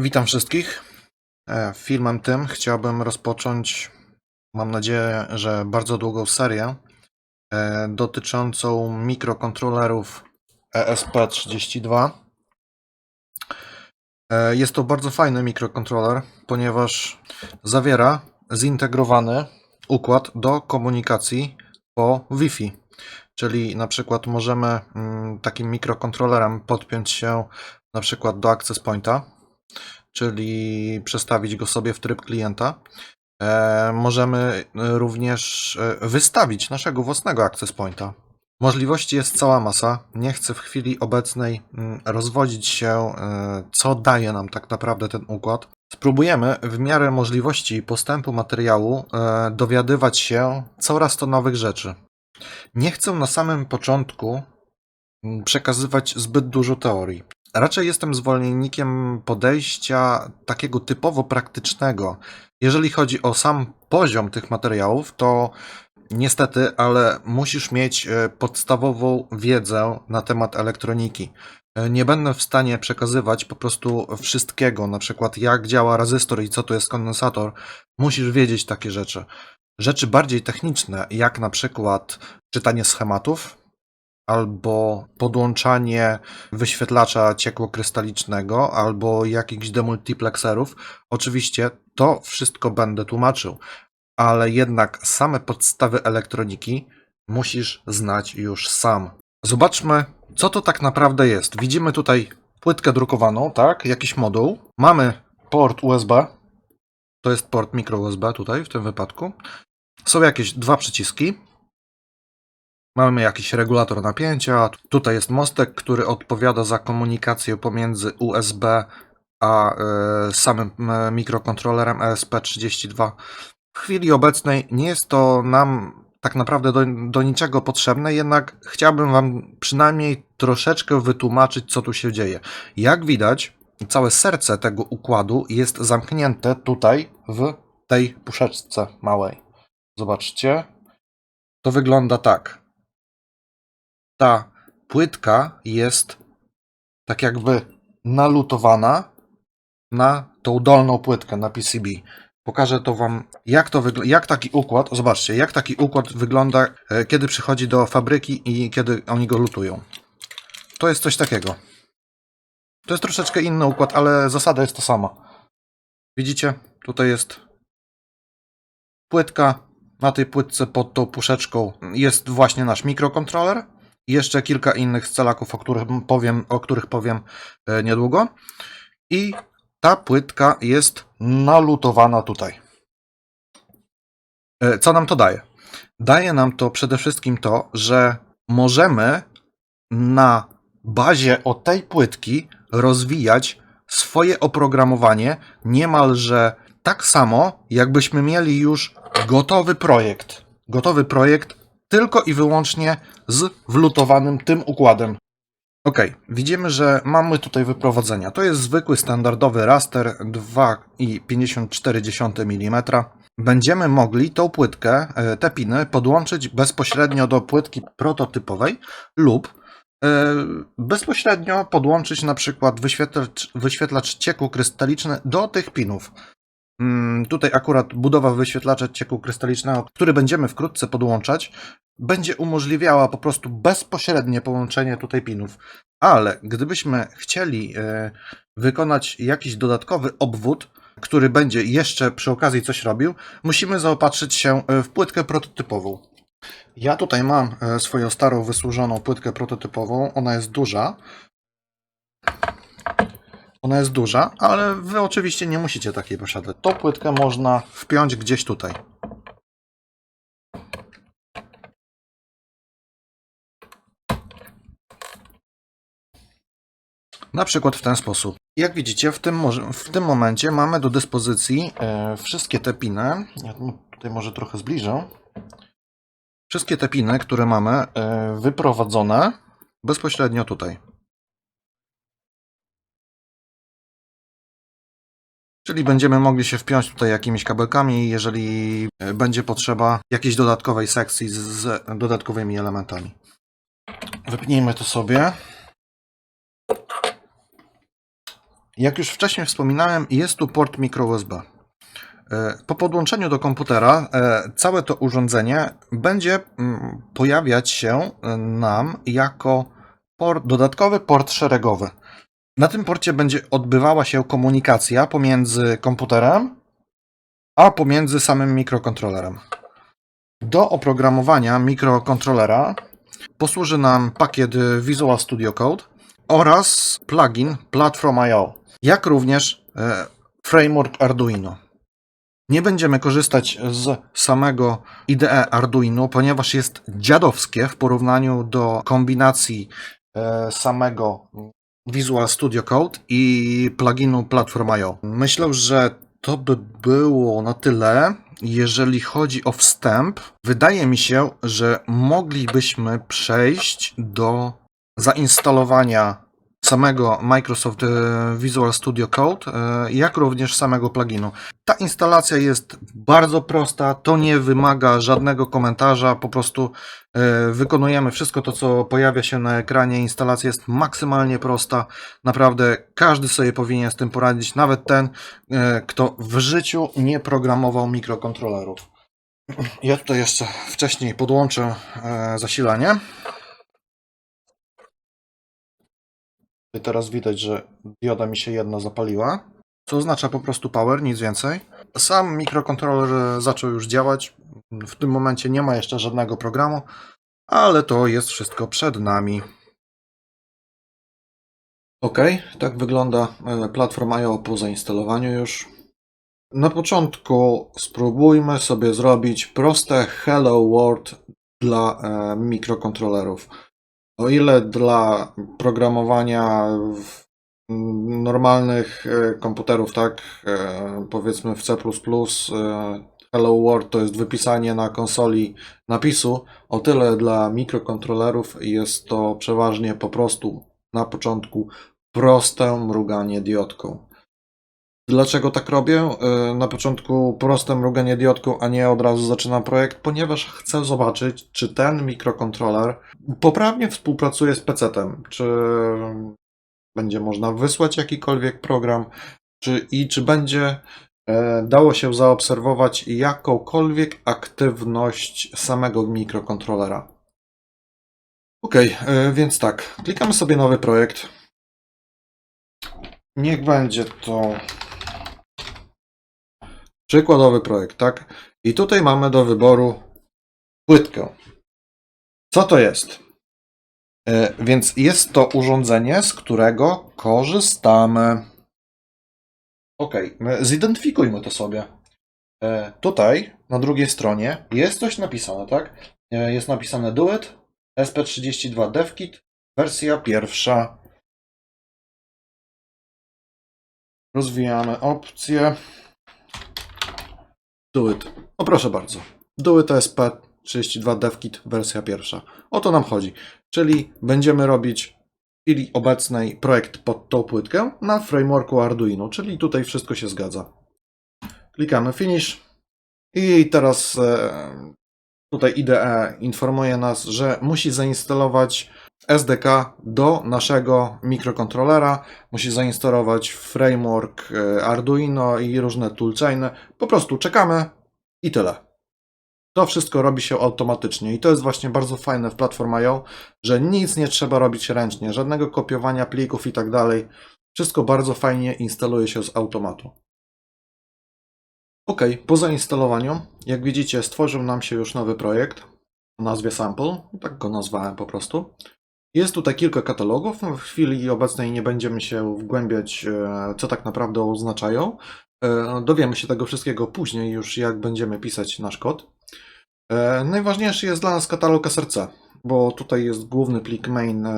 Witam wszystkich. E, Filmem tym chciałbym rozpocząć, mam nadzieję, że bardzo długą serię e, dotyczącą mikrokontrolerów E ESP32. E, Jest to bardzo fajny mikrokontroler, ponieważ zawiera zintegrowany układ do komunikacji po Wi-Fi. Czyli na przykład możemy mm, takim mikrokontrolerem podpiąć się na przykład do Access Pointa, czyli przestawić go sobie w tryb klienta. E, możemy również e, wystawić naszego własnego Access Pointa. Możliwości jest cała masa. Nie chcę w chwili obecnej mm, rozwodzić się, e, co daje nam tak naprawdę ten układ. Spróbujemy w miarę możliwości postępu materiału e, dowiadywać się coraz to nowych rzeczy. Nie chcę na samym początku mm, przekazywać zbyt dużo teorii. Raczej jestem zwolennikiem podejścia takiego typowo praktycznego. Jeżeli chodzi o sam poziom tych materiałów, to niestety, ale musisz mieć e, podstawową wiedzę na temat elektroniki. E, Nie będę w stanie przekazywać po prostu wszystkiego, na przykład jak działa rezystor i co to jest kondensator. Musisz wiedzieć takie rzeczy. Rzeczy bardziej techniczne, jak na przykład czytanie schematów, albo podłączanie wyświetlacza ciekłokrystalicznego, albo jakichś demultiplexerów. Oczywiście to wszystko będę tłumaczył, ale jednak same podstawy elektroniki musisz znać już sam. Zobaczmy, co to tak naprawdę jest. Widzimy tutaj płytkę drukowaną, tak? Jakiś moduł. Mamy port USB. To jest port micro USB tutaj w tym wypadku. Są jakieś dwa przyciski. Mamy jakiś regulator napięcia. Tutaj jest mostek, który odpowiada za komunikację pomiędzy USB a e, samym e, mikrokontrolerem ESP32. W chwili obecnej nie jest to nam tak naprawdę do, do niczego potrzebne, jednak chciałbym Wam przynajmniej troszeczkę wytłumaczyć, co tu się dzieje. Jak widać, całe serce tego układu jest zamknięte tutaj w tej puszeczce małej. Zobaczcie. To wygląda tak ta płytka jest tak jakby nalutowana na tą dolną płytkę, na PCB. Pokażę to Wam, jak, to jak taki układ, zobaczcie, jak taki układ wygląda, e, kiedy przychodzi do fabryki i kiedy oni go lutują. To jest coś takiego. To jest troszeczkę inny układ, ale zasada jest ta sama. Widzicie? Tutaj jest płytka. Na tej płytce pod tą puszeczką jest właśnie nasz mikrokontroler. I jeszcze kilka innych celaków, o których powiem, o których powiem e, niedługo. I ta płytka jest nalutowana tutaj. E, Co nam to daje? Daje nam to przede wszystkim to, że możemy na bazie o tej płytki rozwijać swoje oprogramowanie niemalże tak samo, jakbyśmy mieli już gotowy projekt. Gotowy projekt tylko i wyłącznie z wlutowanym tym układem. Ok, widzimy, że mamy tutaj wyprowadzenia. To jest zwykły standardowy raster 2,54 mm. Będziemy mogli tą płytkę, e, te piny, podłączyć bezpośrednio do płytki prototypowej lub e, bezpośrednio podłączyć na przykład wyświetlacz, wyświetlacz cieku krystaliczny do tych pinów. Mm, Tutaj akurat budowa wyświetlacza cieku krystalicznego, który będziemy wkrótce podłączać, będzie umożliwiała po prostu bezpośrednie połączenie tutaj pinów. Ale gdybyśmy chcieli e, wykonać jakiś dodatkowy obwód, który będzie jeszcze przy okazji coś robił, musimy zaopatrzyć się e, w płytkę prototypową. Ja tutaj mam e, swoją starą, wysłużoną płytkę prototypową. Ona jest duża. Ona jest duża, ale wy oczywiście nie musicie takiej posiadać. Tą płytkę można wpiąć gdzieś tutaj. Na przykład w ten sposób. Jak widzicie, w tym, w tym momencie mamy do dyspozycji e, wszystkie te piny. Ja tu- tutaj może trochę zbliżę. Wszystkie te piny, które mamy e, wyprowadzone bezpośrednio tutaj. Czyli będziemy mogli się wpiąć tutaj jakimiś kabelkami, jeżeli e, będzie potrzeba jakiejś dodatkowej sekcji z, dodatkowymi elementami. Wypnijmy to sobie. Jak już wcześniej wspominałem, jest tu port micro USB. E, Po podłączeniu do komputera e, całe to urządzenie będzie mm, pojawiać się nam jako port, dodatkowy port szeregowy. Na tym porcie będzie odbywała się komunikacja pomiędzy komputerem a pomiędzy samym mikrokontrolerem. Do oprogramowania mikrokontrolera posłuży nam pakiet Visual Studio Code oraz plugin Platform.io, jak również e, framework Arduino. Nie będziemy korzystać z samego IDE Arduino, ponieważ jest dziadowskie w porównaniu do kombinacji e, samego Visual Studio Code i pluginu Platform.io. Myślę, że to by było na tyle, jeżeli chodzi o wstęp. Wydaje mi się, że moglibyśmy przejść do zainstalowania samego Microsoft e, Visual Studio Code, e, jak również samego pluginu. Ta instalacja jest bardzo prosta, to nie wymaga żadnego komentarza, po prostu e, wykonujemy wszystko to, co pojawia się na ekranie. Instalacja jest maksymalnie prosta, naprawdę każdy sobie powinien z tym poradzić, nawet ten, kto w życiu nie programował mikrokontrolerów. Ja tutaj jeszcze wcześniej podłączę zasilanie. I teraz widać, że dioda mi się jedna zapaliła, co oznacza po prostu power, nic więcej. Sam mikrokontroler zaczął już działać. W tym momencie nie ma jeszcze żadnego programu, ale to jest wszystko przed nami. Ok, tak wygląda e, platforma IO po zainstalowaniu już. Na początku spróbujmy sobie zrobić proste Hello World dla e, mikrokontrolerów. O ile dla programowania normalnych e, komputerów, tak, e, powiedzmy w C++, e, Hello World to jest wypisanie na konsoli napisu, o tyle dla mikrokontrolerów jest to przeważnie po prostu na początku proste mruganie diodką. Dlaczego tak robię? E, Na początku proste mruganie diodką, a nie od razu zaczynam projekt, ponieważ chcę zobaczyć, czy ten mikrokontroler poprawnie współpracuje z PC-tem, czy będzie można wysłać jakikolwiek program, czy, i czy będzie e, dało się zaobserwować jakąkolwiek aktywność samego mikrokontrolera. Ok, e, więc tak, klikamy sobie nowy projekt. Niech będzie to przykładowy projekt, tak? I tutaj mamy do wyboru płytkę. Co to jest? E, Więc jest to urządzenie, z którego korzystamy. Ok, zidentyfikujmy to sobie. E, Tutaj na drugiej stronie jest coś napisane, tak? E, Jest napisane Do It SP32 DevKit, wersja pierwsza. Rozwijamy opcję. Do It. O proszę bardzo. Do It SP32 DevKit, wersja pierwsza. O to nam chodzi. Czyli będziemy robić w chwili obecnej projekt pod tą płytkę na frameworku Arduino, czyli tutaj wszystko się zgadza. Klikamy Finish i teraz e, tutaj IDE informuje nas, że musi zainstalować SDK do naszego mikrokontrolera, musi zainstalować framework e, Arduino i różne toolchainy. Po prostu czekamy i tyle. To wszystko robi się automatycznie i to jest właśnie bardzo fajne w Platform.io, że nic nie trzeba robić ręcznie, żadnego kopiowania plików i tak dalej. Wszystko bardzo fajnie instaluje się z automatu. Ok, po zainstalowaniu, jak widzicie, stworzył nam się już nowy projekt o nazwie Sample, tak go nazwałem po prostu. Jest tutaj kilka katalogów. W chwili obecnej nie będziemy się wgłębiać, e, co tak naprawdę oznaczają. E, Dowiemy się tego wszystkiego później, już jak będziemy pisać nasz kod. E, Najważniejszy jest dla nas katalog SRC, bo tutaj jest główny plik main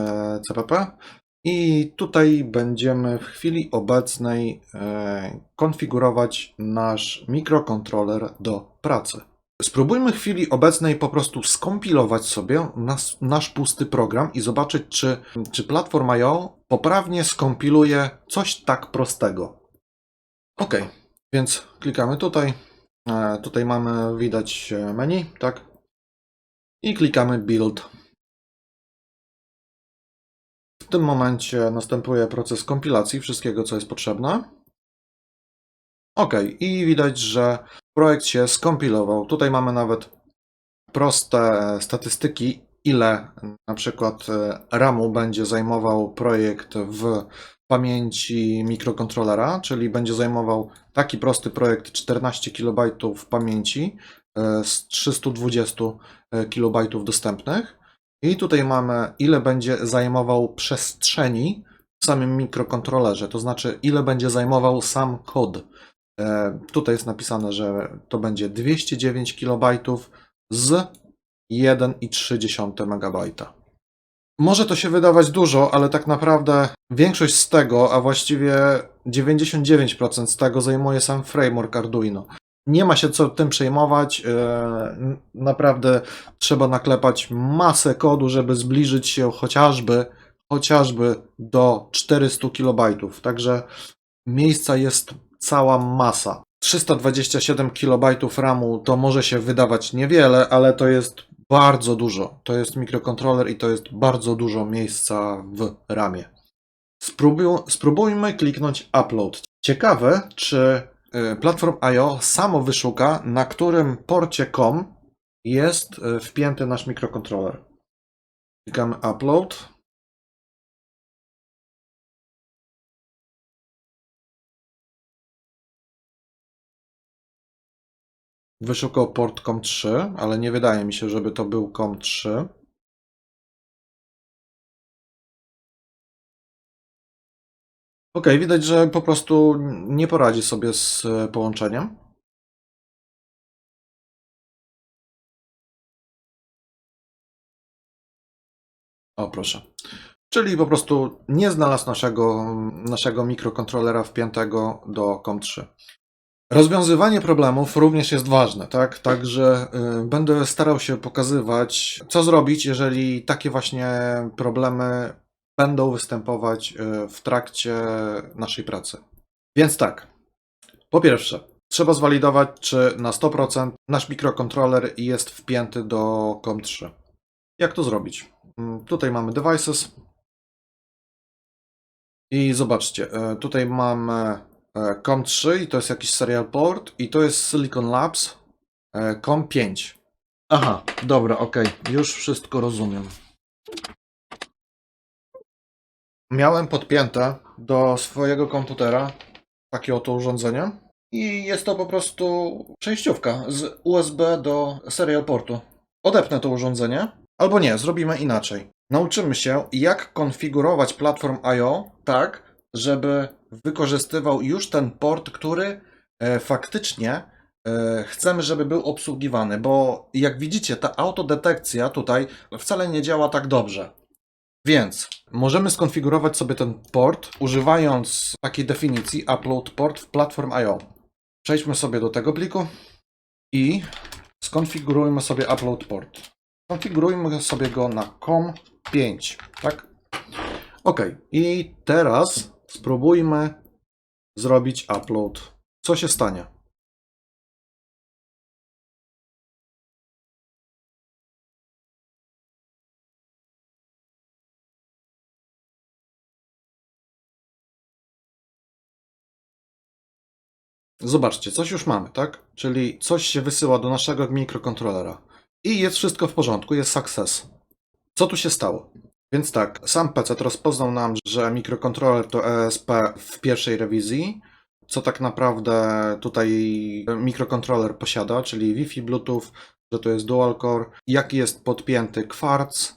CPP i tutaj będziemy w chwili obecnej konfigurować nasz mikrokontroler do pracy. Spróbujmy w chwili obecnej po prostu skompilować sobie nas, nasz pusty program i zobaczyć, czy, czy Platform.io poprawnie skompiluje coś tak prostego. Ok, więc klikamy tutaj. E, Tutaj mamy, widać e, menu, tak? I klikamy Build. tym momencie następuje proces kompilacji wszystkiego, co jest potrzebne. Ok, i widać, że projekt się skompilował. Tutaj mamy nawet proste statystyki, ile na przykład e, RAMu będzie zajmował projekt w pamięci mikrokontrolera, czyli będzie zajmował taki prosty projekt 14 KB pamięci e, z 320 KB dostępnych. I tutaj mamy, ile będzie zajmował przestrzeni w samym mikrokontrolerze, to znaczy, ile będzie zajmował sam kod. E, Tutaj jest napisane, że to będzie 209 KB z 1,3 MB. Może to się wydawać dużo, ale tak naprawdę większość z tego, a właściwie 99% z tego zajmuje sam framework Arduino. Nie ma się co tym przejmować. e, Naprawdę trzeba naklepać masę kodu, żeby zbliżyć się chociażby, chociażby do 400 KB. Także miejsca jest cała masa. 327 KB RAMu to może się wydawać niewiele, ale to jest bardzo dużo. To jest mikrokontroler i to jest bardzo dużo miejsca w RAMie. Spróbuj, spróbujmy kliknąć upload. Ciekawe, czy y, Platform IO samo wyszuka, na którym porcie COM jest y, wpięty nasz mikrokontroler. Klikamy upload. Wyszukał port COM3, ale nie wydaje mi się, żeby to był COM3. Ok, widać, że po prostu nie poradzi sobie z e, połączeniem. O, proszę. Czyli po prostu nie znalazł naszego, naszego mikrokontrolera wpiętego do COM3. Rozwiązywanie problemów również jest ważne, tak? Także y, będę starał się pokazywać, co zrobić, jeżeli takie właśnie problemy będą występować y, w trakcie naszej pracy. Więc tak, po pierwsze, trzeba zwalidować, czy na 100% nasz mikrokontroler jest wpięty do COM3. Jak to zrobić? Mm, Tutaj mamy devices. I zobaczcie, y, tutaj mamy COM3 i to jest jakiś serial port i to jest Silicon Labs e, COM5. Aha, dobra, okej, już wszystko rozumiem. Miałem podpięte do swojego komputera takie oto urządzenie i jest to po prostu przejściówka z USB do serial portu. Odepnę to urządzenie, albo nie, zrobimy inaczej. Nauczymy się, jak konfigurować Platform IO tak, żeby wykorzystywał już ten port, który e, faktycznie e, chcemy, żeby był obsługiwany, bo jak widzicie, ta autodetekcja tutaj wcale nie działa tak dobrze. Więc możemy skonfigurować sobie ten port używając takiej definicji upload port w platform IO. Przejdźmy sobie do tego pliku i skonfigurujmy sobie upload port. Konfigurujmy sobie go na COM5, tak? Ok, i teraz spróbujmy zrobić upload. Co się stanie? Zobaczcie, coś już mamy, tak? Czyli coś się wysyła do naszego mikrokontrolera. I jest wszystko w porządku, jest success. Co tu się stało? Więc tak, sam PC rozpoznał nam, że mikrokontroler to ESP w pierwszej rewizji, co tak naprawdę tutaj mikrokontroler posiada, czyli Wi-Fi, Bluetooth, że to jest dual core, jaki jest podpięty kwarc.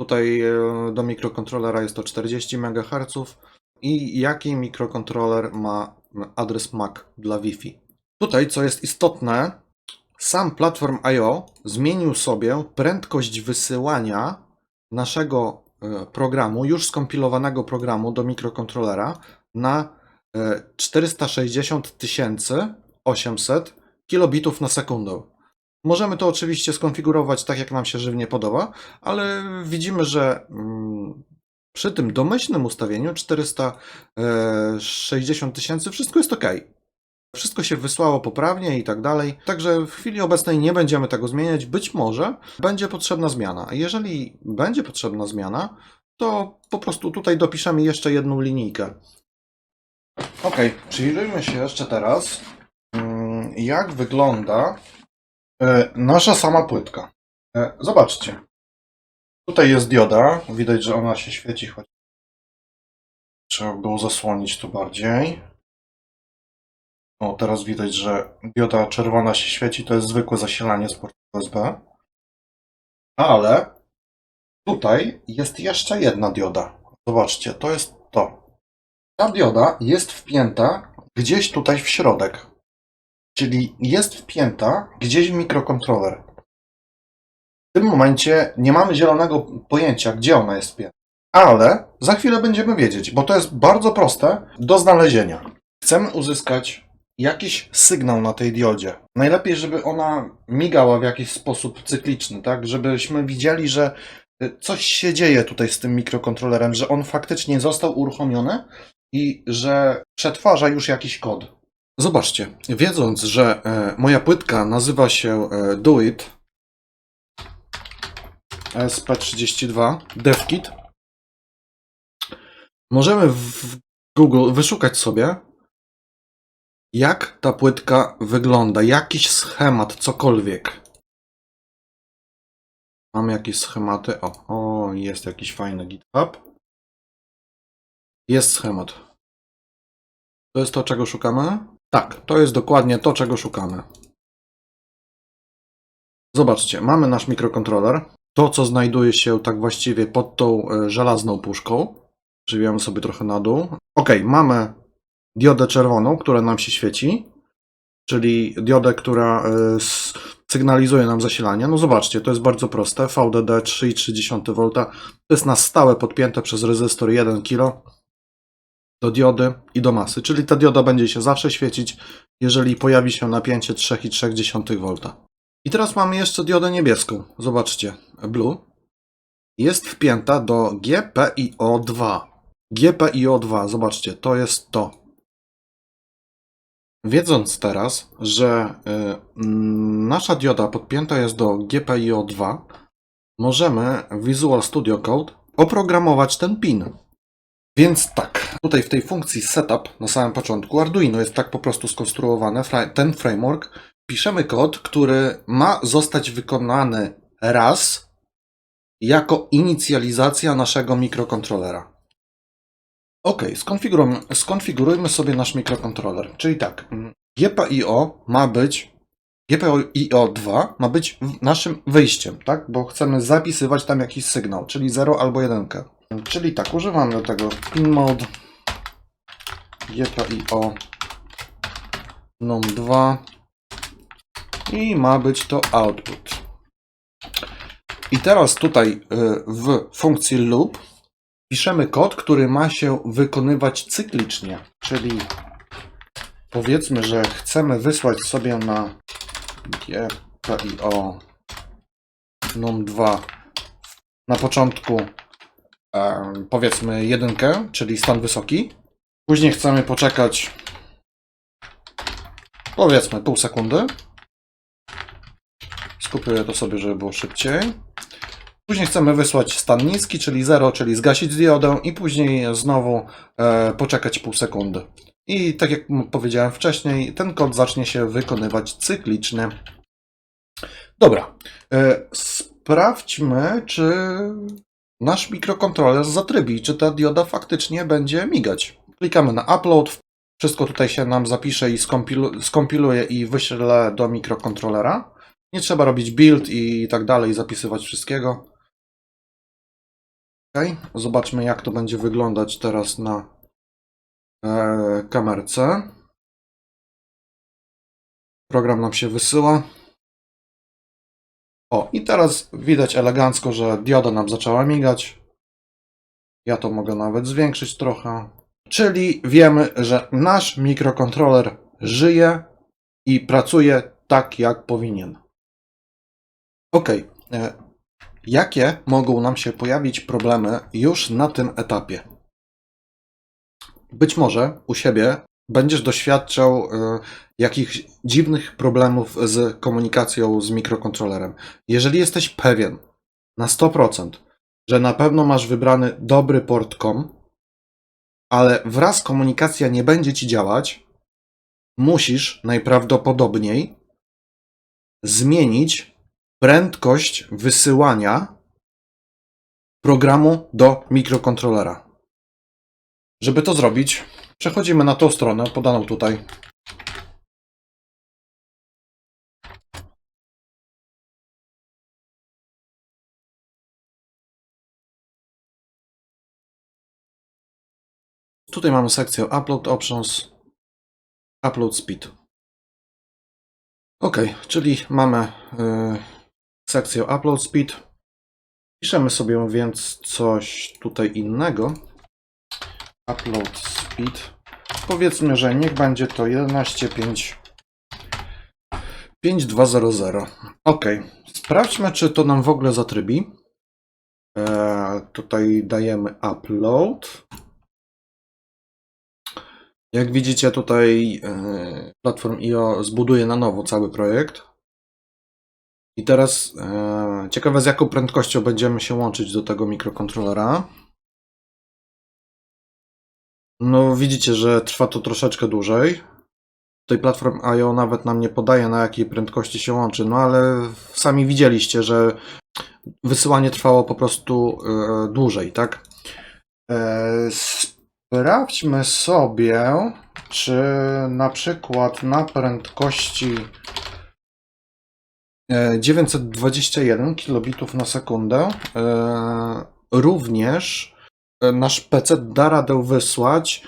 Tutaj e, do mikrokontrolera jest to 40 MHz i jaki mikrokontroler ma adres MAC dla Wi-Fi. Tutaj, co jest istotne, sam Platform IO zmienił sobie prędkość wysyłania naszego e, programu, już skompilowanego programu do mikrokontrolera na e, 460 800 kilobitów na sekundę. Możemy to oczywiście skonfigurować tak, jak nam się żywnie podoba, ale widzimy, że mm, przy tym domyślnym ustawieniu 460 tysięcy wszystko jest ok. Wszystko się wysłało poprawnie i tak dalej. Także w chwili obecnej nie będziemy tego zmieniać. Być może będzie potrzebna zmiana. A jeżeli będzie potrzebna zmiana, to po prostu tutaj dopiszemy jeszcze jedną linijkę. Ok, przyjrzyjmy się jeszcze teraz, mm, jak wygląda e, nasza sama płytka. E, Zobaczcie. Tutaj jest dioda. Widać, że ona się świeci, choć trzeba było zasłonić to bardziej. O, teraz widać, że dioda czerwona się świeci. To jest zwykłe zasilanie z portu USB. Ale tutaj jest jeszcze jedna dioda. Zobaczcie, to jest to. Ta dioda jest wpięta gdzieś tutaj w środek. Czyli jest wpięta gdzieś w mikrokontroler. W tym momencie nie mamy zielonego pojęcia, gdzie ona jest wpięta. Ale za chwilę będziemy wiedzieć, bo to jest bardzo proste do znalezienia. Chcemy uzyskać jakiś sygnał na tej diodzie. Najlepiej, żeby ona migała w jakiś sposób cykliczny, tak? Żebyśmy widzieli, że y, coś się dzieje tutaj z tym mikrokontrolerem, że on faktycznie został uruchomiony i że przetwarza już jakiś kod. Zobaczcie, wiedząc, że e, moja płytka nazywa się e, Do It SP32 DevKit, możemy w Google wyszukać sobie, jak ta płytka wygląda, jakiś schemat, cokolwiek. Mamy jakieś schematy. O, o, jest jakiś fajny GitHub. Jest schemat. To jest to, czego szukamy? Tak, to jest dokładnie to, czego szukamy. Zobaczcie, mamy nasz mikrokontroler. To, co znajduje się tak właściwie pod tą e, żelazną puszką. Przywijamy sobie trochę na dół. Ok, mamy diodę czerwoną, która nam się świeci, czyli diodę, która e, sygnalizuje nam zasilanie. No zobaczcie, to jest bardzo proste. VDD 3,3 V to jest na stałe podpięte przez rezystor 1 kg do diody i do masy, czyli ta dioda będzie się zawsze świecić, jeżeli pojawi się napięcie 3,3 V. I teraz mamy jeszcze diodę niebieską. Zobaczcie, blue jest wpięta do GPIO2. GPIO2, zobaczcie, to jest to. Wiedząc teraz, że y, mm, nasza dioda podpięta jest do GPIO2, możemy w Visual Studio Code oprogramować ten pin. Więc tak, tutaj w tej funkcji setup na samym początku Arduino jest tak po prostu skonstruowane, ten framework, piszemy kod, który ma zostać wykonany raz jako inicjalizacja naszego mikrokontrolera. Ok, skonfigurujmy, skonfigurujmy sobie nasz mikrokontroler. Czyli tak, mm, GPIO ma być, GPIO2 ma być naszym wyjściem, tak? Bo chcemy zapisywać tam jakiś sygnał, czyli 0 albo 1. Czyli tak, używamy do tego pin mode GPIO num2 i ma być to output. I teraz tutaj y, w funkcji loop piszemy kod, który ma się wykonywać cyklicznie, czyli powiedzmy, że chcemy wysłać sobie na GPIO num2 na początku powiedzmy jedynkę, czyli stan wysoki. Później chcemy poczekać powiedzmy pół sekundy. Skupię to sobie, żeby było szybciej. Później chcemy wysłać stan niski, czyli 0, czyli zgasić diodę i później znowu e, poczekać pół sekundy. I tak jak powiedziałem wcześniej, ten kod zacznie się wykonywać cyklicznie. Dobra, e, sprawdźmy, czy nasz mikrokontroler zatrybi, czy ta dioda faktycznie będzie migać. Klikamy na upload, wszystko tutaj się nam zapisze i skompilu- skompiluje i wyśle do mikrokontrolera. Nie trzeba robić build i tak dalej, zapisywać wszystkiego. Ok, zobaczmy jak to będzie wyglądać teraz na e, kamerce. Program nam się wysyła. O, i teraz widać elegancko, że dioda nam zaczęła migać. Ja to mogę nawet zwiększyć trochę. Czyli wiemy, że nasz mikrokontroler żyje i pracuje tak, jak powinien. Ok. Jakie mogą nam się pojawić problemy już na tym etapie? Być może u siebie będziesz doświadczał e, jakichś dziwnych problemów z komunikacją z mikrokontrolerem. Jeżeli jesteś pewien na 100%, że na pewno masz wybrany dobry port COM, ale wraz komunikacja nie będzie ci działać, musisz najprawdopodobniej zmienić prędkość wysyłania programu do mikrokontrolera. Żeby to zrobić, przechodzimy na tą stronę podaną tutaj. Tutaj mamy sekcję Upload Options, Upload Speed. Ok, czyli mamy y, sekcję Upload Speed. Piszemy sobie więc coś tutaj innego. Upload Speed. Powiedzmy, że niech będzie to 11.5 5200. Ok, sprawdźmy, czy to nam w ogóle zatrybi. E, tutaj dajemy Upload. Jak widzicie tutaj e, Platform IO zbuduje na nowo cały projekt. I teraz e, ciekawe z jaką prędkością będziemy się łączyć do tego mikrokontrolera. No widzicie, że trwa to troszeczkę dłużej. Tutaj Platform IO nawet nam nie podaje na jakiej prędkości się łączy, no ale sami widzieliście, że wysyłanie trwało po prostu e, dłużej, tak? E, Sprawdźmy sobie, czy na przykład na prędkości 921 kilobitów na sekundę e, również e, nasz PC da radę wysłać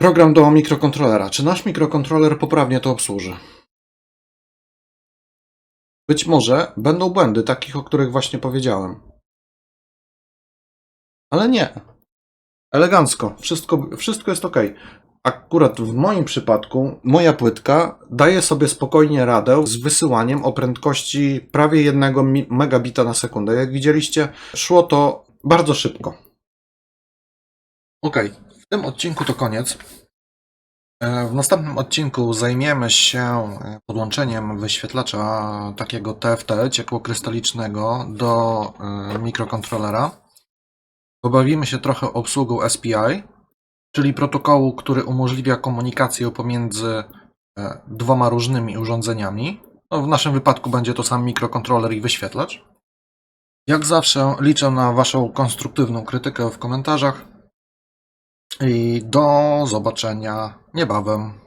program do mikrokontrolera. Czy nasz mikrokontroler poprawnie to obsłuży? Być może będą błędy, takich, o których właśnie powiedziałem. Ale nie. Elegancko, wszystko, wszystko jest ok. Akurat w moim przypadku moja płytka daje sobie spokojnie radę z wysyłaniem o prędkości prawie 1 mi- megabita na sekundę. Jak widzieliście, szło to bardzo szybko. Ok, w tym odcinku to koniec. E, W następnym odcinku zajmiemy się e, podłączeniem wyświetlacza takiego TFT ciekłokrystalicznego do e, mikrokontrolera. Pobawimy się trochę obsługą SPI, czyli protokołu, który umożliwia komunikację pomiędzy e, dwoma różnymi urządzeniami. No, w naszym wypadku będzie to sam mikrokontroler i wyświetlacz. Jak zawsze liczę na Waszą konstruktywną krytykę w komentarzach i do zobaczenia niebawem.